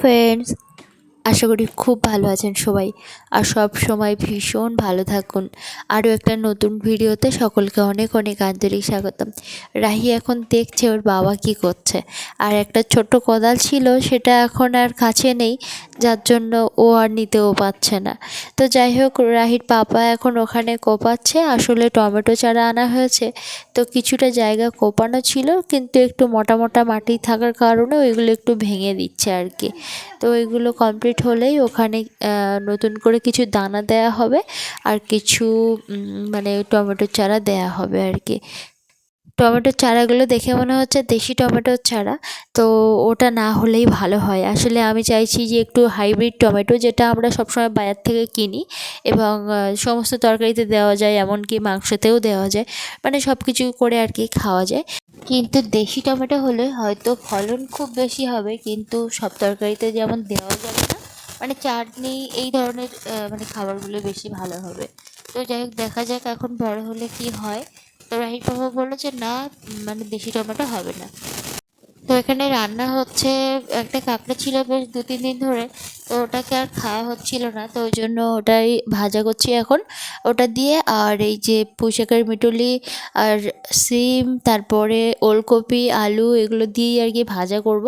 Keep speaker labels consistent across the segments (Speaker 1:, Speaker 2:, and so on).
Speaker 1: Friends আশা করি খুব ভালো আছেন সবাই। আর সব সময় ভীষণ ভালো থাকুন। আরও একটা নতুন ভিডিওতে সকলকে অনেক অনেক আন্তরিক স্বাগতম। রাহি এখন দেখছে ওর বাবা কি করছে। আর একটা ছোট্ট কোদাল ছিল, সেটা এখন আর কাছে নেই, যার জন্য ও আর নিতেও পারছে না। তো যাই হোক, রাহির পাপা এখন ওখানে কোপাচ্ছে। আসলে টমেটো চারা আনা হয়েছে, তো কিছুটা জায়গা কোপানো ছিল, কিন্তু একটু মোটা মোটা মাটি থাকার কারণে ওইগুলো একটু ভেঙে দিচ্ছে আর কি। তো ওইগুলো কমপ্লিট হলেই ওখানে আহ, নতুন করে কিছু দানা দেয়া হবে আর কিছু মানে টমেটোর চারা দেয়া হবে আর কি। টমেটোর চারাগুলো দেখে মনে হচ্ছে দেশি টমেটোর চারা তো ওটা না হলেই ভালো হয়। আসলে আমি চাইছি যে একটু হাইব্রিড টমেটো যেটা আমরা সবসময় বাজার থেকে কিনি এবং সমস্ত তরকারিতে দেওয়া যায় এমনকি মাংসতেও দেওয়া যায় মানে সব কিছু করে আর কি খাওয়া যায়। কিন্তু দেশি টমেটো হলে হয়তো ফলন খুব বেশি হবে কিন্তু সব তরকারিতে যেমন দেওয়া যাবে না মানে চাটনি এই ধরনের মানে খাবারগুলো বেশি ভালো হবে। তো যাই হোক, দেখা যাক এখন বড় হলে কি হয়। তো রাহির বাবা বলল যে না মানে দেশি টমেটো হবে না। তো এখানে রান্না হচ্ছে, একটা কাঁকড়া ছিল বেশ দু তিন দিন ধরে, তো ওটাকে আর খাওয়া হচ্ছিল না, তো ওই জন্য ওটাই ভাজা করছি এখন। ওটা দিয়ে আর এই যে পুঁইশাকের মিটুলি আর সিম, তারপরে ওলকপি, আলু, এগুলো দিয়েই আর কি ভাজা করব।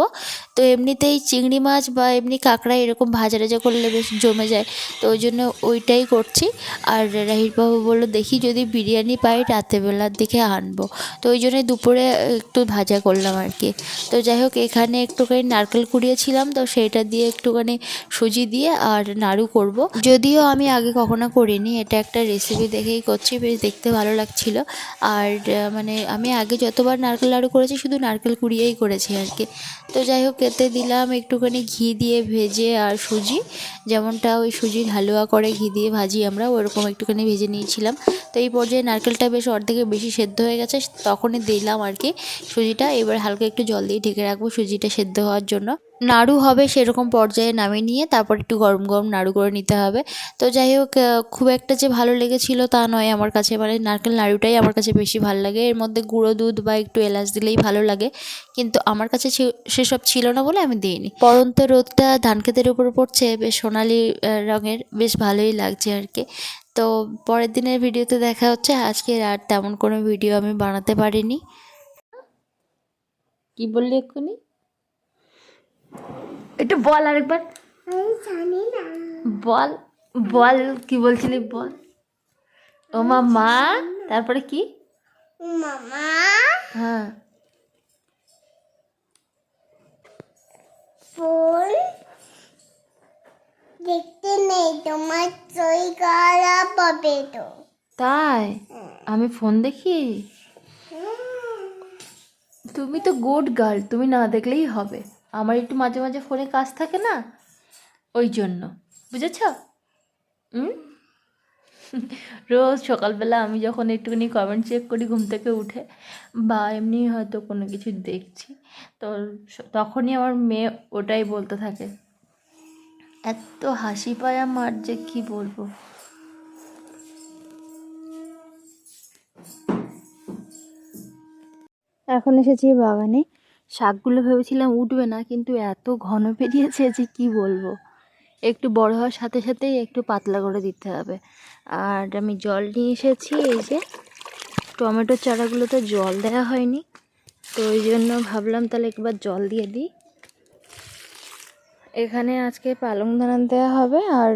Speaker 1: তো এমনিতেই চিংড়ি মাছ বা এমনি কাঁকড়া এরকম ভাজা টাজা করলে বেশ জমে যায়, তো ওই জন্য ওইটাই করছি। আর রাহির বাবু বলল, দেখি যদি বিরিয়ানি পাই রাতেরবেলার দিকে আনব। তো ওই জন্য দুপুরে একটু ভাজা করলাম আর কি। তো যাই হোক, এখানে একটুখানি নারকেল কুড়িয়েছিলাম, তো সেইটা দিয়ে একটুখানি সুজি দিয়ে আর নাড়ু করব। যদিও আমি আগে কখনো করিনি, এটা একটা রেসিপি দেখেই করছি, বেশ দেখতে ভালো লাগছিল। আর মানে আমি আগে যতবার নারকেল নাড়ু করেছি, শুধু নারকেল কুড়িয়েই করেছি আর কি। তো যাই হোক, এতে দিলাম একটুখানি ঘি দিয়ে ভেজে আর সুজি। যেমনটা ওই সুজির হালুয়া করে ঘি দিয়ে ভাজি আমরা, ওরকম একটুখানি ভেজে নিয়েছিলাম। তো এই পর্যায়ে নারকেলটা বেশ অর্ধেকের বেশি সেদ্ধ হয়ে গেছে, তখনই দিলাম আর কি সুজিটা। এবার হালকা একটু জল দিয়ে ঢেকে রাখব সুজিটা সেদ্ধ হওয়ার জন্য। নাড়ু হবে সেরকম পর্যায়ে নামিয়ে নিয়ে তারপর একটু গরম গরম নাড়ু করে নিতে হবে। তো যাই হোক খুব একটা যে ভালো লেগেছিল তা নয় আমার কাছে। মানে নারকেল নাড়ুটাই আমার কাছে বেশি ভালো লাগে। এর মধ্যে গুঁড়ো দুধ বা একটু এলাচ দিলেই ভালো লাগে। কিন্তু আমার কাছে সেসব ছিল না বলে আমি দিইনি। পরন্ত রোদটা ধান ক্ষেতের উপর পড়ছে, বেশ সোনালি রঙের, বেশ ভালোই লাগছে আর কি। তো পরের দিনের ভিডিওতে দেখা হচ্ছে। আজকে আর তেমন কোনো ভিডিও আমি বানাতে পারিনি। কি বললি এক্ষুনি? একটু বল আরেকবার।
Speaker 2: আমি
Speaker 1: বল বল কি বলছিলি বল? ও মা মা তারপরে কি?
Speaker 2: মামা।
Speaker 1: হ্যাঁ।
Speaker 2: ফুল দেখতে নেই তোমার চই করা পাবে তো।
Speaker 1: তাই? আমি ফোন দেখি? তুমি তো গুড গার্ল তুমি না দেখলেই হবে। আমার একটু মাঝে মাঝে ফোনে কাজ থাকে না? ওই জন্য। বুঝেছ? রোজ সকালবেলা আমি যখন একটুখানি কমেন্ট চেক করি, ঘুম থেকে উঠে, বা এমনি হয়তো কোনো কিছু দেখছি, তো তখনই আমার মেয়ে ওটাই বলতে থাকে। এত হাসি পায় আমার যে কি বলব? এখন এসেছি বাগানে। শাকগুলো ভেবেছিলাম উঠবে না, কিন্তু এত ঘন বেরিয়েছে যে কি বলব। একটু বড় হওয়ার সাথে সাথেই একটু পাতলা করে দিতে হবে। আর আমি জল নিয়ে এসেছি, এই যে টমেটোর চারাগুলোতে জল দেওয়া হয়নি। তো ওই জন্য ভাবলাম তাহলে একবার জল দিয়ে দিই। এখানে আজকে পালং দানা দেওয়া হবে, আর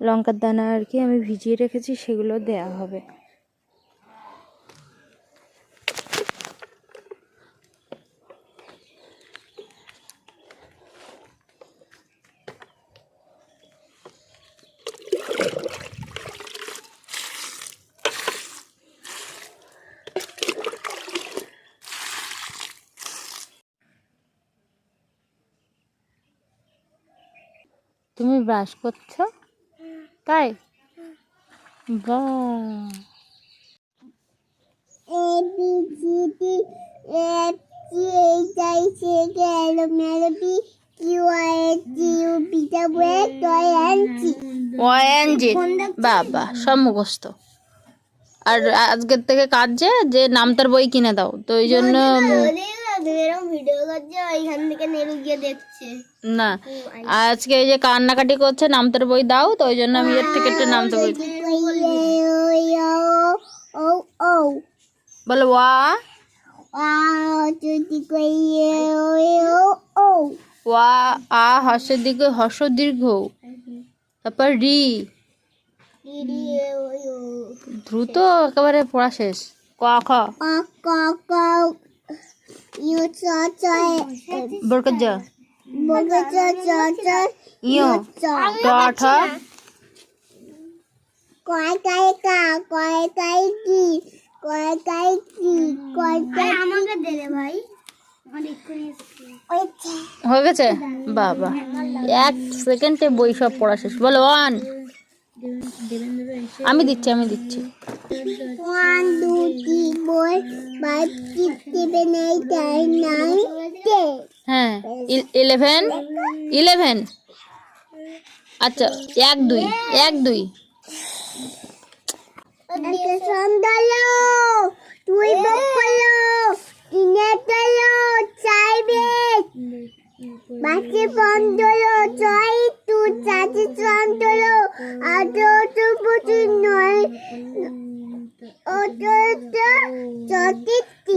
Speaker 1: লঙ্কার দানা আর কি আমি ভিজিয়ে রেখেছি, সেগুলো দেওয়া হবে। তুমি ব্রাশ করছ? তাই?
Speaker 2: A B C D F G H I Q বয়ে টয় আনছি
Speaker 1: ওয়ানজিৎ বাবা সব মুখস্থ
Speaker 3: আর আজকের থেকে কাঁদছে যে নামতার বই কিনে দাও তো ওই জন্য
Speaker 2: এরকম ভিডিও করছে ওইখান থেকে নেরু গিয়ে দেখছে।
Speaker 3: না আজকে এই যে কান্নাকাটি করছে নামতার বই দাও তো ওই জন্য আমি এর থেকে একটা নামতার বই
Speaker 2: ও ও
Speaker 3: বলো ওয়া? ওয়া আ হর্ষের দিকে হর্ষ দীর্ঘ। তারপর রি। দ্রুত একেবারে পড়া শেষ। ক খ।
Speaker 2: ক ক ক। ইউ চ চ
Speaker 3: বরকত
Speaker 2: বগ চ চ চ চ
Speaker 3: ট ঠ
Speaker 2: কয় কাই কা কয় কাই কি কয় কাই কি কয় কাই আমাকে দে রে ভাই
Speaker 3: হয়ে গেছে বাবা এক সেকেন্ডে বই সব পড়া শেষ বলো ওয়ান আমি দিচ্ছি আমি দিচ্ছি।
Speaker 2: One two three four five six seven eight nine nine
Speaker 3: হ্যাঁ ইলেভেন ইলেভেন আচ্ছা এক দুই এক দুই।
Speaker 2: একটা সন্ধ্যালো তুই বকলো তিনে তলো চাইবে বাকি পন্দলো ছয় তু চাচি চন্দলো আটো তু পুচি নয় ও তো তো চটিটি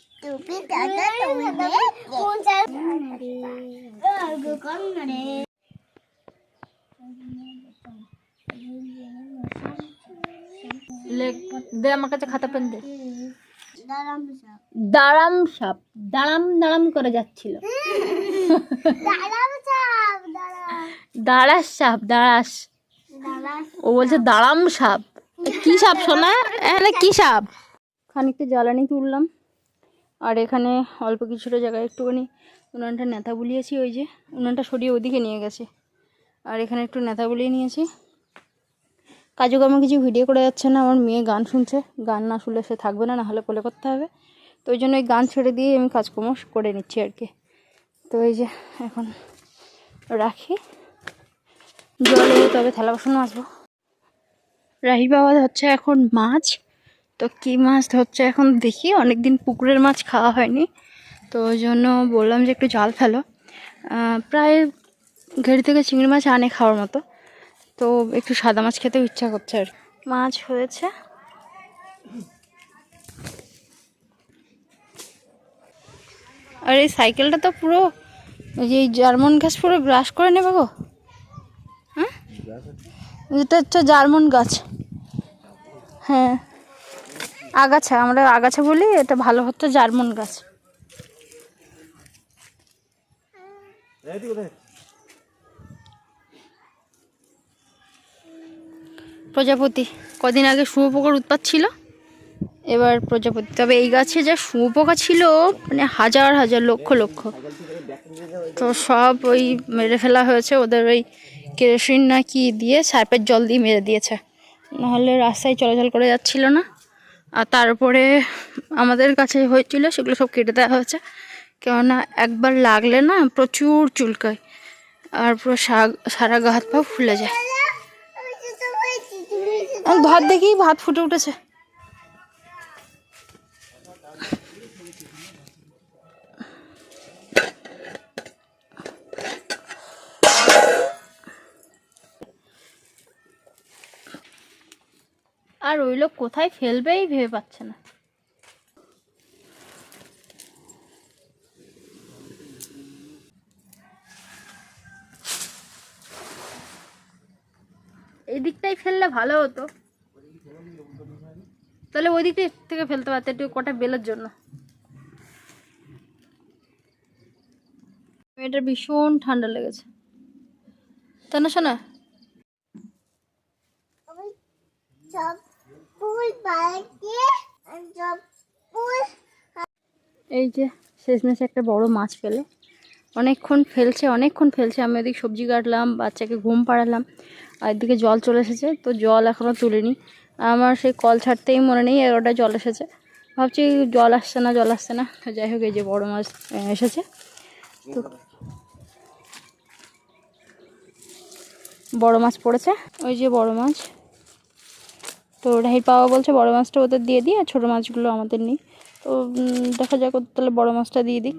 Speaker 3: দে আমার কাছে খাতা পেন দে
Speaker 2: দাঁড়াম
Speaker 3: সাপ দাঁড়াম দাঁড়াম করে যাচ্ছিল দাঁড়াস সাপ দাঁড়াস ও বলছে দাঁড়াম সাপ। কি সাপ শোনা এখানে কি সাপ? খানিকটা জ্বালানি তুললাম। আর এখানে অল্প কিছুটা জায়গায় একটুখানি উনানটা নেতা বুলিয়েছি, ওই যে উনানটা সরিয়ে ওদিকে নিয়ে গেছে। আর এখানে একটু নেতা বুলিয়ে নিয়েছি। কাজু কামে কিছু ভিডিও করে যাচ্ছে না, আমার মেয়ে গান শুনছে। গান না শুনলে সে থাকবে না, নাহলে কোলে করতে হবে। তো ওই জন্য ওই গান ছেড়ে দিয়ে আমি কাজকর্ম করে নিচ্ছি আর কি। তো এই যে এখন রাখি। জলে তবে থালা বাসন মাজবো। রাহি বাবা হচ্ছে এখন মাছ। তো কী মাছ ধরছে এখন দেখি অনেকদিন পুকুরের মাছ খাওয়া হয়নি। তো ওই জন্য বললাম যে একটু জাল ফেলো। প্রায় ঘেরি থেকে চিংড়ি মাছ আনে খাওয়ার মতো। তো একটু সাদা মাছ খেতে ইচ্ছা করছে আর মাছ হয়েছে। আর এই সাইকেলটা তো পুরো ওই যে এই জার্মান গাছ পুরো গ্রাস করে নেবে গো। হ্যাঁ? এটা হচ্ছে জার্মান গাছ। হ্যাঁ। আগাছা, আমরা আগাছা বলি, এটা ভালো হতো জার্মন গাছ। প্রজাপতি, কদিন আগে শুয়োপোকার উৎপাত ছিল। এবার প্রজাপতি, তবে এই গাছে যা শুয়োপোকা ছিল মানে হাজার হাজার লক্ষ লক্ষ। তো সব ওই মেরে ফেলা হয়েছে, ওদের ওই কেরোসিন না কি দিয়ে সার্পের জল দিয়ে মেরে দিয়েছে। নাহলে রাস্তায় চলাচল করে যাচ্ছিল না। আর তারপরে আমাদের কাছে হয়েছিল সেগুলো সব কেটে দেওয়া হয়েছে। কেননা একবার লাগলে না প্রচুর চুলকায় আর পুরো সা- সারা গা হাত পা ফুলে যায়। ভাত দেখি ভাত ফুটে উঠেছে। আর ওই লোক কোথায় ফেলবেই ভেবে পাচ্ছে না। এদিকটাই ফেললে ভালো হতো। তাহলে ওই দিক থেকে ফেলতে পারতে একটু কটা বেলের জন্য। মেয়েটার ভীষণ ঠান্ডা লেগেছে। তাই না শোনা
Speaker 2: সব ফুল বাড়িতে সব ফুল
Speaker 3: এই যে শেষমেশ একটা বড় মাছ ফেলে। অনেকক্ষণ ফেলছে অনেকক্ষণ ফেলছে। আমি ওদিকে সবজি কাটলাম, বাচ্চাকে ঘুম পাড়ালাম, আর এদিকে জল চলে এসেছে, তো জল এখনও তুলিনি। আমার সেই কল ছাড়তেই মনে নেই, এগারোটা জল এসেছে। ভাবছি জল আসছে না, জল আসছে না। যাই হোক, এই যে বড় মাছ এসেছে। তো বড় মাছ পড়েছে। ওই যে বড় মাছ। তো রাহির পাওয়া বলছে বড় মাছটা ওদের দিয়ে দিই আর ছোটো মাছগুলো আমাদের নেই। তো দেখা যাক তাহলে বড় মাছটা দিয়ে দিই।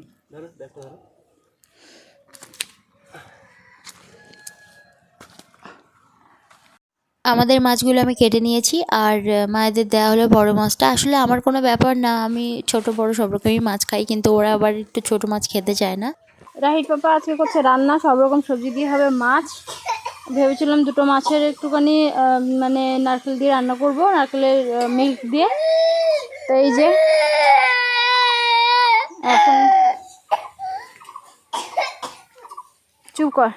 Speaker 1: আমাদের মাছগুলো আমি কেটে নিয়েছি আর মায়েদের দেওয়া হলো বড় মাছটা। আসলে আমার কোনো ব্যাপার না আমি ছোট বড় সব রকমই মাছ খাই কিন্তু ওরা আবার একটু ছোট মাছ খেতে চায় না।
Speaker 3: রাহির পাপা আজকে করছে রান্না সব রকম সবজি দিয়ে হবে মাছ। ভেবেছিলাম দুটো মাছের একটুখানি মানে নারকেল দিয়ে রান্না করব, নারকেলের মিল্ক দিয়ে। তো এই যে, এখন চুপ কর।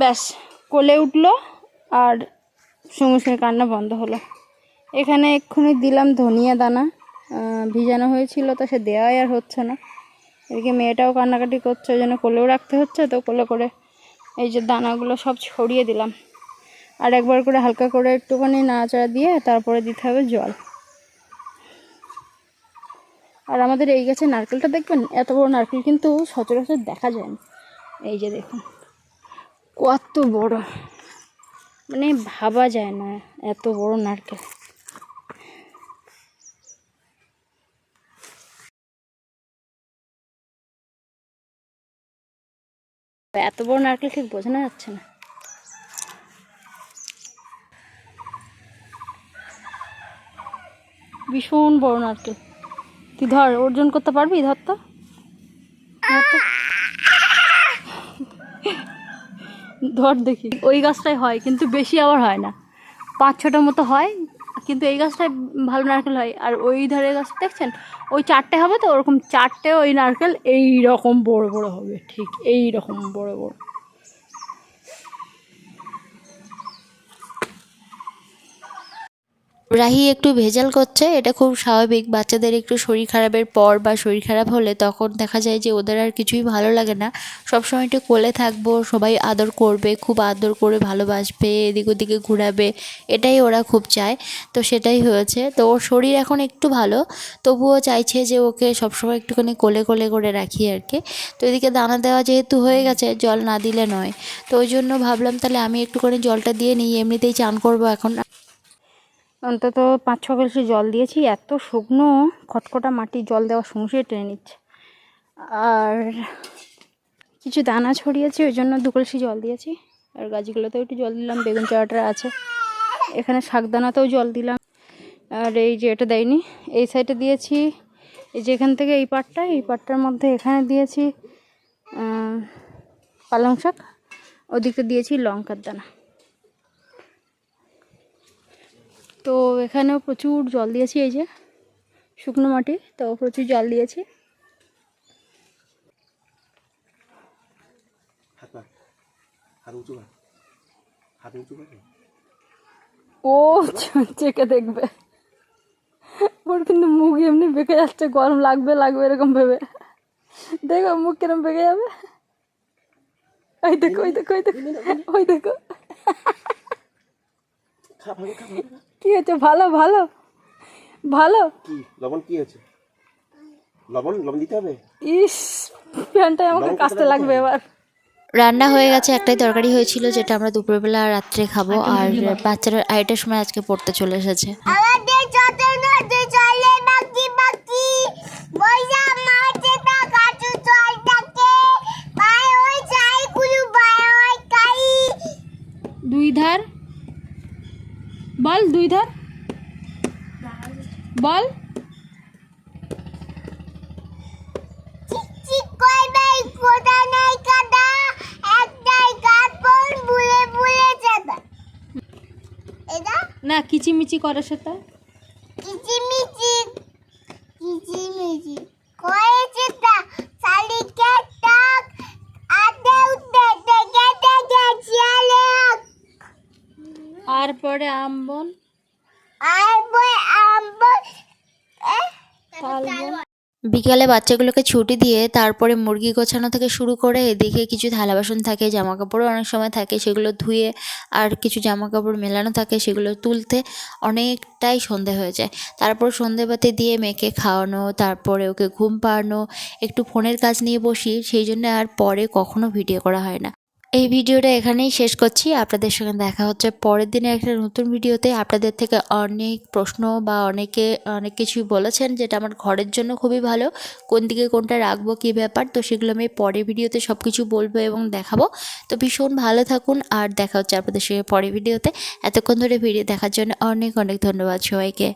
Speaker 3: ব্যাস, কোলে উঠল আর সঙ্গে সঙ্গে কান্না বন্ধ হলো। এখানে এক্ষুনি দিলাম ধনিয়া দানা ভিজানো হয়েছিল, তো সে দেওয়াই আর হচ্ছে না। এদিকে মেয়েটাও কান্নাকাটি করছে, ওই জন্য কোলেও রাখতে হচ্ছে তো কোলে করে এই যে দানাগুলো সব ছড়িয়ে দিলাম। আর একবার করে হালকা করে একটুখানি নাড়াচাড়া দিয়ে তারপরে দিতে হবে জল। আর আমাদের এই গাছে নারকেলটা দেখবেন, এত বড় নারকেল কিন্তু সচরাচর দেখা যায় না। এই যে দেখুন, কত বড়। মানে ভাবা যায় না এত বড় নারকেল। এত বড় নারকেল ঠিক বোঝানো যাচ্ছে না। ভীষণ বড় নারকেল। তুই ধর, অর্জন করতে পারবি? ধর তো। ধর দেখি। ওই গাছটাই হয়, কিন্তু বেশি আবার হয় না। পাঁচ ছটা মতো হয়। কিন্তু এই গাছটায় ভালো নারকেল হয়। আর ওই ধারে গাছ দেখছেন? ওই চারটে হবে তো? ওরকম চারটে ওই নারকেল এই রকম বড় বড় হবে। ঠিক এই রকম বড় বড়।
Speaker 1: রাহি একটু ভেজাল করছে, এটা খুব স্বাভাবিক। বাচ্চাদের একটু শরীর খারাপের পর বা শরীর খারাপ হলে তখন দেখা যায় যে ওদের আর কিছুই ভালো লাগে না। সবসময় একটু কোলে থাকব, সবাই আদর করবে, খুব আদর করে ভালোবাসবে, এদিক ওদিকে ঘোরাবে, এটাই ওরা খুব চায়। তো সেটাই হয়েছে। তো ওর শরীর এখন একটু ভালো, তবুও চাইছে যে ওকে সবসময় একটুখানি কোলে কোলে করে রাখি আর কি। তো এদিকে দানা দেওয়া যেহেতু হয়ে গেছে, জল না দিলে নয়। তো ওই জন্য ভাবলাম তাহলে আমি একটুখানি জলটা দিয়ে নিই, এমনিতেই চান করব এখন।
Speaker 3: অন্তত পাঁচ ছ কলসি জল দিয়েছি। এত শুকনো, খটখটা মাটির জল দেওয়া সঙ্গে টেনে নিচ্ছে। আর কিছু দানা ছড়িয়েছি, ওই জন্য দু কলসি জল দিয়েছি। আর গাছগুলোতেও একটু জল দিলাম, বেগুন চারাটা আছে। এখানে শাকদানাতেও জল দিলাম। আর এই যে এটা দেয়নি, এই সাইডে দিয়েছি। এই যে এখান থেকে এই পাটটা, এই পাটটার মধ্যে এখানে দিয়েছি পালং শাক। ওদিকে দিয়েছি লঙ্কার দানা। তো এখানেও প্রচুর জল দিয়েছি এই যে শুকনো মাটি তো প্রচুর জল দিয়েছি। ও চেকে দেখবে। ওর কিন্তু মুখ এমনি বেঁকে যাচ্ছে গরম লাগবে লাগবে এরকম ভেবে। দেখো মুখ কিরম বেঁকে যাবে। ওই দেখো ওই দেখো ওই দেখো ওই দেখো। কি হয়েছে? ভালো ভালো। ভালো?
Speaker 4: কি? লবণ কি হয়েছে? লবণ লবণ দিতে হবে?
Speaker 3: ইস প্যান্টাই আমাকে কাস্তে লাগবে এবার।
Speaker 1: রান্না হয়ে গেছে একটাই তরকারি হয়েছিল যেটা আমরা দুপুরবেলা আর রাত্রে খাব আর বাচ্চারা আড়াইটার সময় আজকে পড়তে চলে এসেছে।
Speaker 3: কিচিমিচি করে সেটা
Speaker 2: কিচিমিচি কিচিমিচি কয়েছে তা শালিকে টাক আতে উঠতে থেকে থেকে চিয়ালে
Speaker 3: আর পরে আম বল
Speaker 2: আর বই আম
Speaker 3: ঢালবো
Speaker 1: বিকালে বাচ্চাগুলোকে ছুটি দিয়ে তারপরে মুরগি গোছানো থেকে শুরু করে এদিকে কিছু থালা বাসন থাকে জামা কাপড়ও অনেক সময় থাকে, সেগুলো ধুয়ে আর কিছু জামা কাপড় মেলানো থাকে, সেগুলো তুলতে অনেকটাই সন্ধে হয়ে যায়। তারপর সন্ধেবাতি দিয়ে মেয়েকে খাওয়ানো, তারপরে ওকে ঘুম পাড়ানো, একটু ফোনের কাজ নিয়ে বসি, সেই জন্য আর পরে কখনো ভিডিও করা হয় না। এই ভিডিওটা এখানেই শেষ করছি। আপনাদের সঙ্গে দেখা হচ্ছে পরের দিনে একটা নতুন ভিডিওতে। আপনাদের থেকে অনেক প্রশ্ন বা অনেকে, অনেক কিছুই বলেছেন যেটা আমার ঘরের জন্য খুবই ভালো। কোন দিকে কোনটা রাখব, কী ব্যাপার? তো সেগুলো আমি পরের ভিডিওতে সব কিছু বলব এবং দেখাবো। তো ভীষণ ভালো থাকুন আর দেখা হচ্ছে আপনাদের সঙ্গে পরের ভিডিওতে। এতক্ষণ ধরে ভিডিও দেখার জন্য অনেক অনেক ধন্যবাদ সবাইকে।